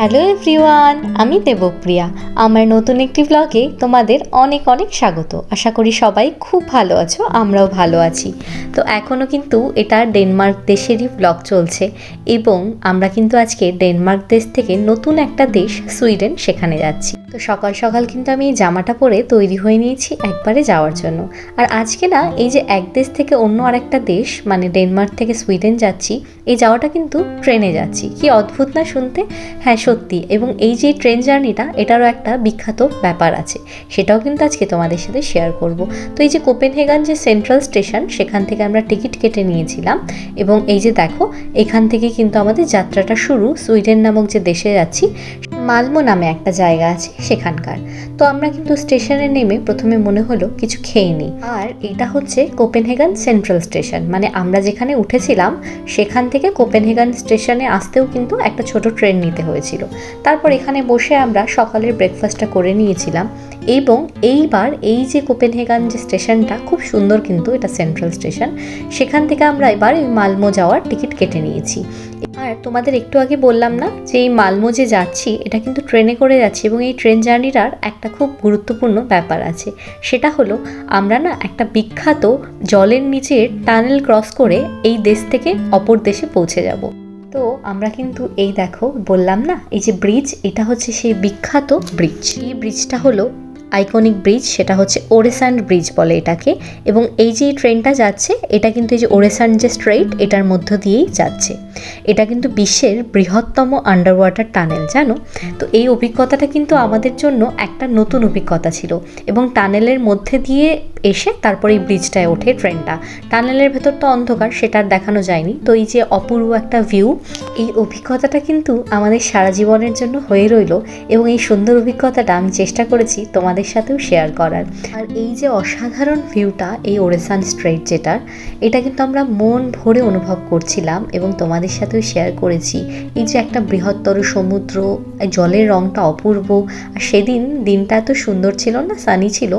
Hello everyone আমি দেবপ্রিয়া। আমার নতুন একটি ব্লগে তোমাদের অনেক অনেক স্বাগত। আশা করি সবাই খুব ভালো আছো, আমরাও ভালো আছি। তো এখনও কিন্তু এটা ডেনমার্ক দেশেরই ব্লগ চলছে এবং আমরা কিন্তু আজকে ডেনমার্ক দেশ থেকে নতুন একটা দেশ, সুইডেন, সেখানে যাচ্ছি। তো সকাল সকাল কিন্তু আমি এই জামাটা পরে তৈরি হয়ে নিয়েছি একবারে যাওয়ার জন্য। আর আজকে না, এই যে এক দেশ থেকে অন্য আরেকটা দেশ মানে ডেনমার্ক থেকে সুইডেন যাচ্ছি, এই যাওয়াটা কিন্তু ট্রেনে যাচ্ছি। কি অদ্ভুত না শুনতে? হ্যাঁ সত্যি এবং এই যে ট্রেন জার্নিটা এটারও একটা বিখ্যাত ব্যাপার আছে। সেটাও কিন্তু আজকে তোমাদের সাথে শেয়ার করব। তো এই যে কোপেনহেগান যে সেন্ট্রাল স্টেশন সেখান থেকে আমরা টিকিট কেটে নিয়েছিলাম এবং এই যে দেখো, এখান থেকে কিন্তু আমাদের যাত্রাটা শুরু সুইডেন নামক যে দেশে যাচ্ছি, মালমো নামে একটা জায়গা আছে সেখানকার। তো আমরা কিন্তু স্টেশনে নেমে প্রথমে মনে হলো কিছু খেয়ে নিই। আর এটা হচ্ছে কোপেনহেগান সেন্ট্রাল স্টেশন মানে আমরা যেখানে উঠেছিলাম, সেখান থেকে কোপেনহেগান স্টেশনে আসতেও কিন্তু একটা ছোট ট্রেন নিতে হয়েছিল তারপর এখানে বসে আমরা সকালের ব্রেকফাস্টটা করে নিয়েছিলাম এবং এইবার এই যে কোপেনহেগান যে স্টেশনটা, খুব সুন্দর কিন্তু এটা সেন্ট্রাল স্টেশন সেখান থেকে আমরা এবার এই মালমো যাওয়ার টিকিট কেটে নিয়েছি। আর তোমাদের একটু আগে বললাম না যে এই মালমো যে যাচ্ছি, এটা কিন্তু ট্রেনে করে যাচ্ছি এবং এই ট্রেন জার্নিটার একটা খুব গুরুত্বপূর্ণ ব্যাপার আছে। সেটা হলো, আমরা না একটা বিখ্যাত জলের নিচের টানেল ক্রস করে এই দেশ থেকে অপর দেশে পৌঁছে যাব। তো আমরা কিন্তু এই দেখো বললাম না, এই যে ব্রিজ এটা হচ্ছে সেই বিখ্যাত ব্রিজ এই ব্রিজটা হলো আইকনিক ব্রিজ সেটা হচ্ছে ওরেসান্ড ব্রিজ বলে এটাকে। এবং এই যে ট্রেনটা যাচ্ছে, এটা কিন্তু এই যে ওরেসান্ড যে স্ট্রেইট এটার মধ্য দিয়েই যাচ্ছে। এটা কিন্তু বিশ্বের বৃহত্তম আন্ডার ওয়াটার টানেল জানো? তো এই অভিজ্ঞতাটা কিন্তু আমাদের জন্য একটা নতুন অভিজ্ঞতা ছিল। এবং টানেলের মধ্যে দিয়ে এসে তারপরে এই ব্রিজটায় ওঠে ট্রেনটা টানেলের ভেতর তো অন্ধকার, সেটা দেখানো যায়নি। তো এই যে অপূর্ব একটা ভিউ এই অভিজ্ঞতাটা কিন্তু আমাদের সারা জীবনের জন্য হয়ে রইল এবং এই সুন্দর অভিজ্ঞতাটা আমি চেষ্টা করেছি তোমাদের সাথেও শেয়ার করার। আর এই যে অসাধারণ ভিউটা এই ওরেসান স্ট্রেট যেটার, এটা কিন্তু আমরা মন ভরে অনুভব করছিলাম এবং তোমাদের সাথেও শেয়ার করেছি। এই যে একটা বৃহত্তর সমুদ্র, জলের রংটা অপূর্ব, আর সেদিন দিনটা এত সুন্দর ছিল না সানি ছিল,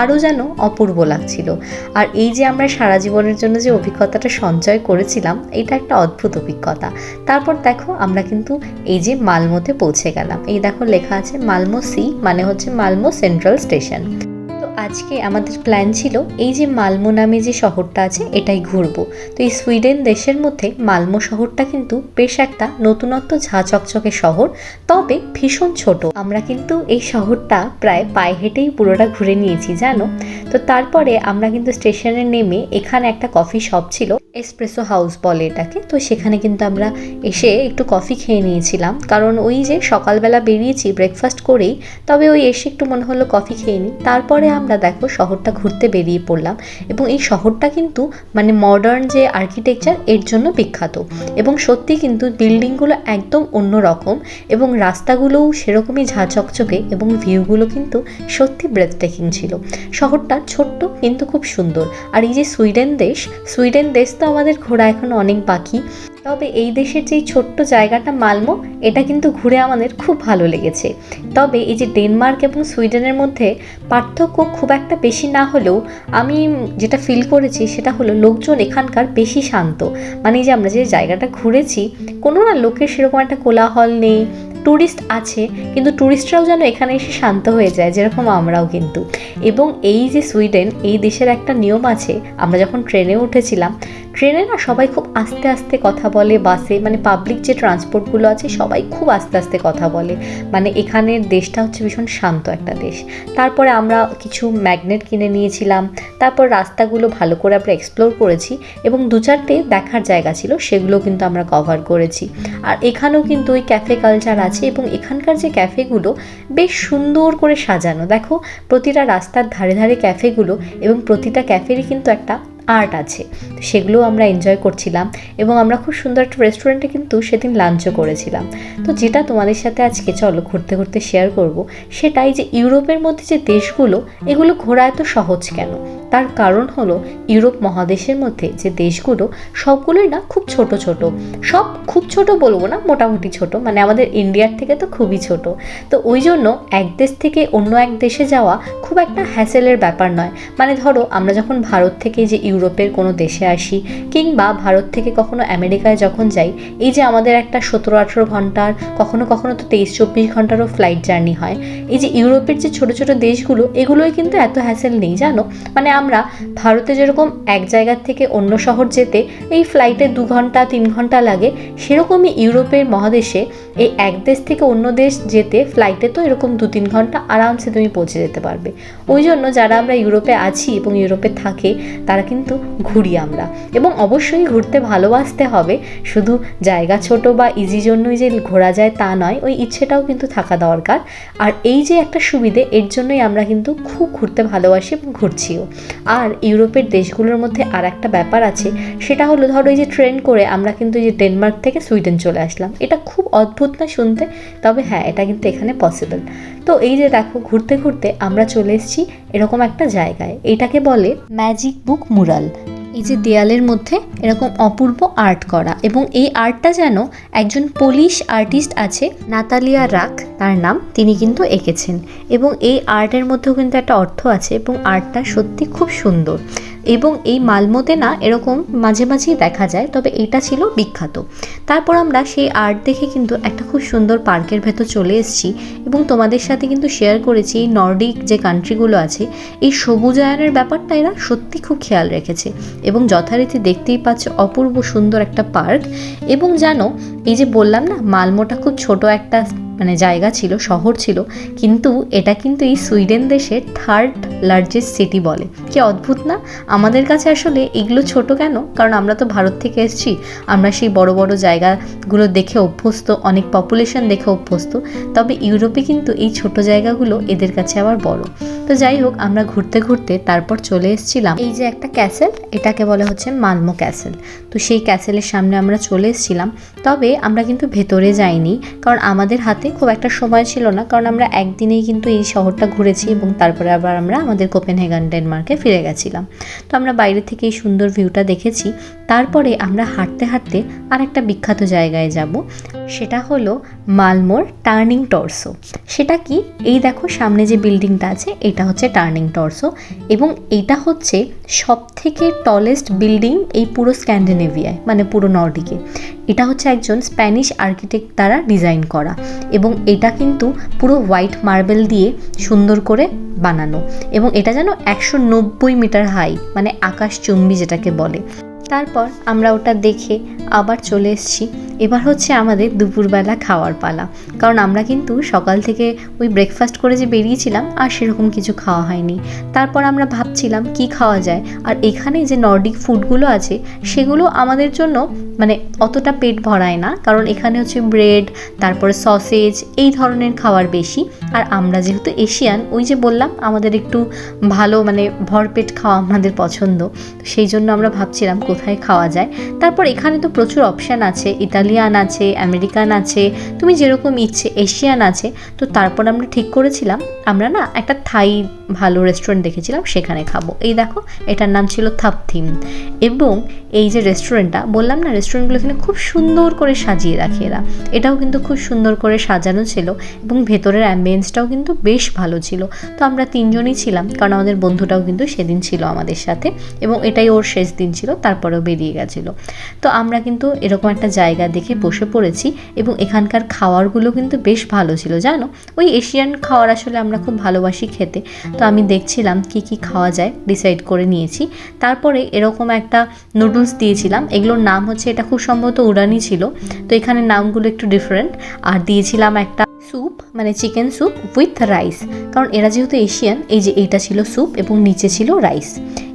আরও যেন অপূর্ব লাগছিল। আর এই যে আমরা সারা জীবনের জন্য যে অভিজ্ঞতাটা সঞ্চয় করেছিলাম, এটা একটা অদ্ভুত অভিজ্ঞতা। তারপর দেখো, আমরা কিন্তু এই যে মালমোতে পৌঁছে গেলাম। এই দেখো লেখা আছে মালমো সি মানে হচ্ছে মালমো সেন্ট্রাল স্টেশন। আজকে আমাদের প্ল্যান ছিল এই যে মালমো নামে যে শহরটা আছে, এটাই ঘুরবো। তো এই সুইডেন দেশের মধ্যে মালমো শহরটা কিন্তু বেশ একটা নতুনত্ব ঝা চকচকে শহর, তবে ভীষণ ছোট। আমরা কিন্তু এই শহরটা প্রায় পায়ে হেঁটেই পুরোটা ঘুরে নিয়েছি, জানো? তো তারপরে আমরা কিন্তু স্টেশনে নেমে এখানে একটা কফি শপ ছিল, এসপ্রেসো হাউস বলে এটাকে। তো সেখানে কিন্তু আমরা এসে একটু কফি খেয়ে নিয়েছিলাম। কারণ ওই যে সকালবেলা বেরিয়েছি ব্রেকফাস্ট করেই, তবে ওই এসে একটু মনে হলো কফি খেয়ে নিই। তারপরে আমরা দেখো শহরটা ঘুরতে বেরিয়ে পড়লাম এবং এই শহরটা কিন্তু মানে মডার্ন যে আর্কিটেকচার এর জন্য বিখ্যাত। এবং সত্যি কিন্তু বিল্ডিংগুলো একদম অন্য রকম এবং রাস্তাগুলোও সেরকমই ঝাঁচকচকে এবং ভিউগুলো কিন্তু সত্যি ব্রেথ টেকিং ছিল। শহরটা ছোট্ট কিন্তু খুব সুন্দর। আর এই যে সুইডেন দেশ সুইডেন দেশ তো আমাদের ঘোরা এখন অনেক বাকি। তবে এই দেশের যেই ছোট্ট জায়গাটা মালমো, এটা কিন্তু ঘুরে আমাদের খুব ভালো লেগেছে। তবে এই যে ডেনমার্ক এবং সুইডেনের মধ্যে পার্থক্য খুব একটা বেশি না হলেও আমি যেটা ফিল করেছি সেটা হলো লোকজন এখানকার বেশি শান্ত। মানে যে আমরা যে জায়গাটা ঘুরেছি, কোনো না লোকের সেরকম একটা কোলাহল নেই ট্যুরিস্ট আছে, কিন্তু ট্যুরিস্টরাও যেন এখানে এসে শান্ত হয়ে যায়, যেরকম আমরাও কিন্তু। এবং এই যে সুইডেন, এই দেশের একটা নিয়ম আছে, আমরা যখন ট্রেনে উঠেছিলাম ট্রেনে না সবাই খুব আস্তে আস্তে কথা বলে, বাসে মানে পাবলিক যে ট্রান্সপোর্টগুলো আছে সবাই খুব আস্তে আস্তে কথা বলে। মানে এখানের দেশটা হচ্ছে ভীষণ শান্ত একটা দেশ। তারপরে আমরা কিছু ম্যাগনেট কিনে নিয়েছিলাম, তারপর রাস্তাগুলো ভালো করে আমরা এক্সপ্লোর করেছি এবং দু চারটে দেখার জায়গা ছিল, সেগুলো কিন্তু আমরা কভার করেছি। আর এখানেও কিন্তু ওই ক্যাফে কালচার আছে এবং এখানকার যে ক্যাফেগুলো বেশ সুন্দর করে সাজানো। দেখো, প্রতিটা রাস্তার ধারে ধারে ক্যাফেগুলো এবং প্রতিটা ক্যাফেরই কিন্তু একটা আর্ট আছে। তো সেগুলোও আমরা এনজয় করছিলাম এবং আমরা খুব সুন্দর একটা রেস্টুরেন্টে কিন্তু সেদিন লাঞ্চও করেছিলাম। তো যেটা তোমাদের সাথে আজকে চলো ঘুরতে ঘুরতে শেয়ার করব, সেটাই যে ইউরোপের মধ্যে যে দেশগুলো, এগুলো ঘোরা এত সহজ কেন? তার কারণ হলো ইউরোপ মহাদেশের মধ্যে যে দেশগুলো, সবগুলোই না খুব ছোট ছোট। সব খুব ছোট বলব না, মোটামুটি ছোট মানে আমাদের ইন্ডিয়ার থেকে তো খুবই ছোট। তো ওই জন্য এক দেশ থেকে অন্য এক দেশে যাওয়া খুব একটা হ্যাসেলের ব্যাপার নয়। মানে ধরো, আমরা যখন ভারত থেকে যে ইউরোপের কোনো দেশে আসি, কিংবা ভারত থেকে কখনো আমেরিকায় যখন যাই, এই যে আমাদের একটা সতেরো আঠেরো ঘণ্টার, কখনো কখনো তো তেইশ চব্বিশ ঘন্টারও ফ্লাইট জার্নি হয়। এই যে ইউরোপের যে ছোট ছোট দেশগুলো, এগুলোই কিন্তু এত হ্যাসেল নেই, জানো? মানে আমরা ভারতে যেরকম এক জায়গার থেকে অন্য শহর যেতে এই ফ্লাইটে দু ঘণ্টা, তিন ঘণ্টা লাগে, সেরকমই ইউরোপের মহাদেশে এই এক দেশ থেকে অন্য দেশ যেতে ফ্লাইটে তো এরকম দু, তিন ঘণ্টা আরামসে তুমি পৌঁছে যেতে পারবে। ওই জন্য যারা আমরা ইউরোপে আছি এবং ইউরোপে থাকে, তারা কিন্তু ঘুরি আমরা। এবং অবশ্যই ঘুরতে ভালোবাসতে হবে, শুধু জায়গা ছোট বা ইজি জন্যই যে ঘোরা যায় তা নয়, ওই ইচ্ছেটাও কিন্তু থাকা দরকার। আর এই যে একটা সুবিধে, এর জন্যই আমরা কিন্তু খুব ঘুরতে ভালোবাসি এবং ঘুরছিও। আর ইউরোপের দেশগুলোর মধ্যে আর একটা ব্যাপার আছে, সেটা হলো ধরো এই যে ট্রেন করে আমরা কিন্তু যে ডেনমার্ক থেকে সুইডেন চলে আসলাম। এটা খুব অদ্ভুত না শুনতে, তবে হ্যাঁ এটা কিন্তু এখানে পসিবল তো এই যে দেখো, ঘুরতে ঘুরতে আমরা চলে এসেছি এরকম একটা জায়গায়। এটাকে বলে ম্যাজিক বুক মুরাল এই যে দেয়ালের মধ্যে এরকম অপূর্ব আর্ট করা। এবং এই আর্টটা যেন একজন পোলিশ আর্টিস্ট আছে নাতালিয়া রাক তার নাম, তিনি কিন্তু এঁকেছেন। এবং এই আর্টের মধ্যেও কিন্তু একটা অর্থ আছে এবং আর্টটা সত্যি খুব সুন্দর। এবং এই মালমোতে না এরকম মাঝে মাঝেই দেখা যায়, তবে এটা ছিল বিখ্যাত। তারপর আমরা সেই আর্ট দেখে কিন্তু একটা খুব সুন্দর পার্কের ভেতর চলে এসেছি এবং তোমাদের সাথে কিন্তু শেয়ার করেছি এই নর্ডিক যে কান্ট্রিগুলো আছে, এই সবুজায়নের ব্যাপারটা এরা সত্যি খুব খেয়াল রেখেছে। এবং যথারীতি দেখতেই পাচ্ছ অপূর্ব সুন্দর একটা পার্ক এবং জানো এই যে বললাম না মালমোটা খুব ছোট একটা মানে জায়গা ছিল, শহর ছিল, কিন্তু এটা কিন্তু এই সুইডেন দেশের থার্ড লার্জেস্ট সিটি বলে। কি অদ্ভুত না? আমাদের কাছে আসলে এগুলো ছোট কেন? কারণ আমরা তো ভারত থেকে এসেছি, আমরা সেই বড় বড় জায়গাগুলো দেখে অভ্যস্ত, অনেক পপুলেশন দেখে অভ্যস্ত, তবে ইউরোপে কিন্তু এই ছোট জায়গাগুলো এদের কাছে আবার বড়। তো যাই হোক, আমরা ঘুরতে ঘুরতে তারপর চলে এসেছিলাম। এই যে একটা ক্যাসেল এটাকে বলা হচ্ছে মালমো ক্যাসেল তো সেই ক্যাসেলের সামনে আমরা চলে এসেছিলাম। তবে আমরা কিন্তু ভেতরে যাইনি, কারণ আমাদের হাতে খুব একটা সময় ছিল না, কারণ আমরা একদিনেই কিন্তু এই শহরটা ঘুরেছি এবং তারপরে আবার আমরা আমাদের কোপেনহেগান, ডেনমার্কে ফিরে গেছিলাম। তো আমরা বাইরে থেকে এই সুন্দর ভিউটা দেখেছি। তারপরে আমরা হাঁটতে হাঁটতে আর একটা বিখ্যাত জায়গায় যাব। সেটা হলো মালমোর টার্নিং টর্সো। সেটা কি? এই দেখো সামনে যে বিল্ডিংটা আছে, এটা হচ্ছে টার্নিং টর্সো এবং এটা হচ্ছে সব থেকে টলেস্ট বিল্ডিং এই পুরো স্ক্যান্ডিনেভিয়ায় মানে পুরো নর্ডিকে। এটা হচ্ছে একজন স্প্যানিশ আর্কিটেক্ট দ্বারা ডিজাইন করা এবং এটা কিন্তু পুরো হোয়াইট মার্বেল দিয়ে সুন্দর করে বানানো এবং এটা যেন একশো নব্বই মিটার হাই মানে আকাশচুম্বী যেটাকে বলে। তারপর আমরা ওটা দেখে আবার চলে এসেছি। এবার হচ্ছে আমাদের দুপুরবেলা খাওয়ার পালা। কারণ আমরা কিন্তু সকাল থেকে ওই ব্রেকফাস্ট করে যে বেরিয়েছিলাম, আর সেরকম কিছু খাওয়া হয়নি। তারপর আমরা ভাবছিলাম কি খাওয়া যায়? আর এখানে যে নর্ডিক ফুডগুলো আছে, সেগুলো আমাদের জন্য মানে অতটা পেট ভরায় না। কারণ এখানে হচ্ছে ব্রেড তারপরে সসেজ এই ধরনের খাবার বেশি। আর আমরা যেহেতু এশিয়ান ওই যে বললাম, আমাদের একটু ভালো মানে ভরপেট খাওয়া আমাদের পছন্দ। সেই জন্য আমরা ভাবছিলাম কোথায় খাওয়া যায়। তারপর এখানে তো প্রচুর অপশান আছে, ইতালিয়ান আছে, আমেরিকান আছে, তুমি যেরকম ইচ্ছে, এশিয়ান আছে। তো তারপর আমরা ঠিক করেছিলাম, আমরা না একটা থাই ভালো রেস্টুরেন্ট দেখেছিলাম, সেখানে খাব। এই দেখো, এটার নাম ছিল থাপথিম। এবং এই যে রেস্টুরেন্টটা বললাম না রেস্টুরেন্টগুলো এখানে খুব সুন্দর করে সাজিয়ে রাখে এরা। এটাও কিন্তু খুব সুন্দর করে সাজানো ছিল এবং ভেতরের অ্যাম্বিয়েন্সটাও কিন্তু বেশ ভালো ছিল। তো আমরা তিনজনই ছিলাম, কারণ আমাদের বন্ধুটাও কিন্তু সেদিন ছিল আমাদের সাথে এবং এটাই ওর শেষ দিন ছিল, তারপরেও বেরিয়ে গেছিল। তো আমরা কিন্তু এরকম একটা জায়গা দেখে বসে পড়েছি এবং এখানকার খাওয়ারগুলো কিন্তু বেশ ভালো ছিল, জানো? ওই এশিয়ান খাওয়ার আসলে আমরা খুব ভালোবাসি খেতে। তো আমি দেখছিলাম কি কি খাওয়া যায় ডিসাইড করে নিয়েছি। তারপরে এরকম একটা নুডলস দিয়েছিলাম, এগুলোর নাম হচ্ছে, এটা খুব সম্ভবত উড়ানি ছিল, তো এখানে নামগুলো একটু ডিফারেন্ট আর দিয়েছিলাম একটা স্যুপ মানে চিকেন স্যুপ উইথ রাইস কারণ এরা যেহেতু এশিয়ান এই যে এইটা ছিল স্যুপ এবং নিচে ছিল রাইস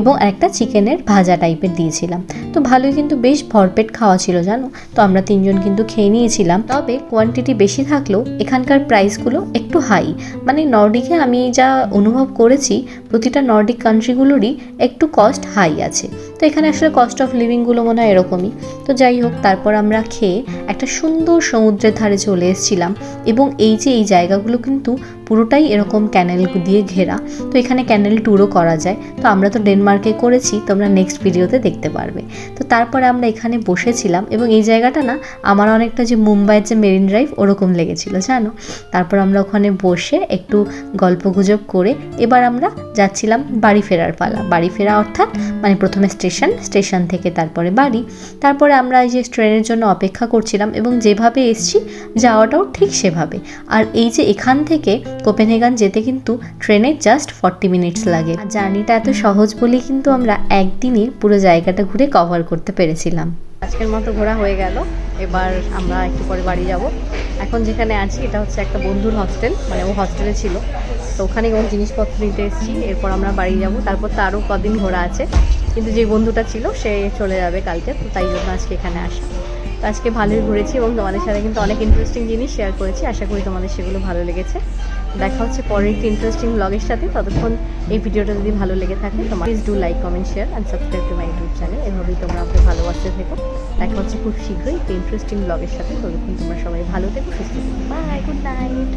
এবং একটা চিকেনের ভাজা টাইপের দিয়েছিলাম। তো ভালোই কিন্তু বেশ ভরপেট খাওয়া ছিল, জানো? তো আমরা তিনজন কিন্তু খেয়ে নিয়েছিলাম। তবে কোয়ান্টিটি বেশি থাকলেও এখানকার প্রাইসগুলো একটু হাই মানে নর্ডিকে আমি যা অনুভব করেছি, প্রতিটা নর্ডিক কান্ট্রিগুলোরই একটু কস্ট হাই আছে। তো এখানে আসলে কস্ট অফ লিভিংগুলো মনে হয় এরকমই। তো যাই হোক, তারপর আমরা খেয়ে একটা সুন্দর সমুদ্রের ধারে চলে এসেছিলাম। এবং এই যে এই জায়গাগুলো কিন্তু পুরোটাই এরকম ক্যানেল দিয়ে ঘেরা। তো এখানে ক্যানেল ট্যুরও করা যায়। তো আমরা তো ডেনমার্কে করেছি, তোমরা নেক্সট ভিডিওতে দেখতে পারবে। তো তারপরে আমরা এখানে বসেছিলাম এবং এই জায়গাটা না, আমার অনেকটা যে মুম্বাইয়ের যে মেরিন ড্রাইভ ওরকম লেগেছিল, জানো? তারপর আমরা ওখানে বসে একটু গল্প গুজব করে এবার আমরা যাচ্ছিলাম বাড়ি ফেরার পালা। বাড়ি ফেরা অর্থাৎ মানে প্রথমে স্টেশন স্টেশন থেকে তারপরে বাড়ি। তারপরে আমরা এই যে ট্রেনের জন্য অপেক্ষা করছিলাম এবং যেভাবে এসছি, যাওয়াটাও ঠিক সেভাবে। আর এই যে এখান থেকে কোপেনহেগান যেতে কিন্তু ট্রেনে জাস্ট ফর্টি মিনিটস লাগে। জার্নিটা এত সহজ বলেই কিন্তু আমরা একদিনই পুরো জায়গাটা ঘুরে কভার করতে পেরেছিলাম। আজকের মতো ঘোরা হয়ে গেল। এবার আমরা একটু পরে বাড়ি যাব। এখন যেখানে আছি, এটা হচ্ছে একটা বন্ধুর হস্টেল মানে ও হস্টেলে ছিল। তো ওখানে ওর জিনিসপত্র নিতে এসেছি। এরপর আমরা বাড়ি যাব। তারপর তো আরও কদিন ঘোরা আছে। কিন্তু যে বন্ধুটা ছিল, সে চলে যাবে কালকে। তো তাই জন্য আজকে এখানে আসা। তো আজকে ভালোই ঘুরেছি এবং তোমাদের সাথে কিন্তু অনেক ইন্টারেস্টিং জিনিস শেয়ার করেছি। আশা করি তোমাদের সেগুলো ভালো লেগেছে। দেখা হচ্ছে পরের একটি ইন্টারেস্টিং ব্লগের সাথে। ততক্ষণ এই ভিডিওটা যদি ভালো লেগে থাকে, তোমার please do like comment share and subscribe to my YouTube channel এভাবেই তোমরা আমাকে ভালোবাসতে থেকো। দেখা হচ্ছে খুব শীঘ্রই একটি ইন্টারেস্টিং ব্লগের সাথে। ততক্ষণ তোমরা সবাই ভালো থেকো, সুস্থ থেকো। Bye good night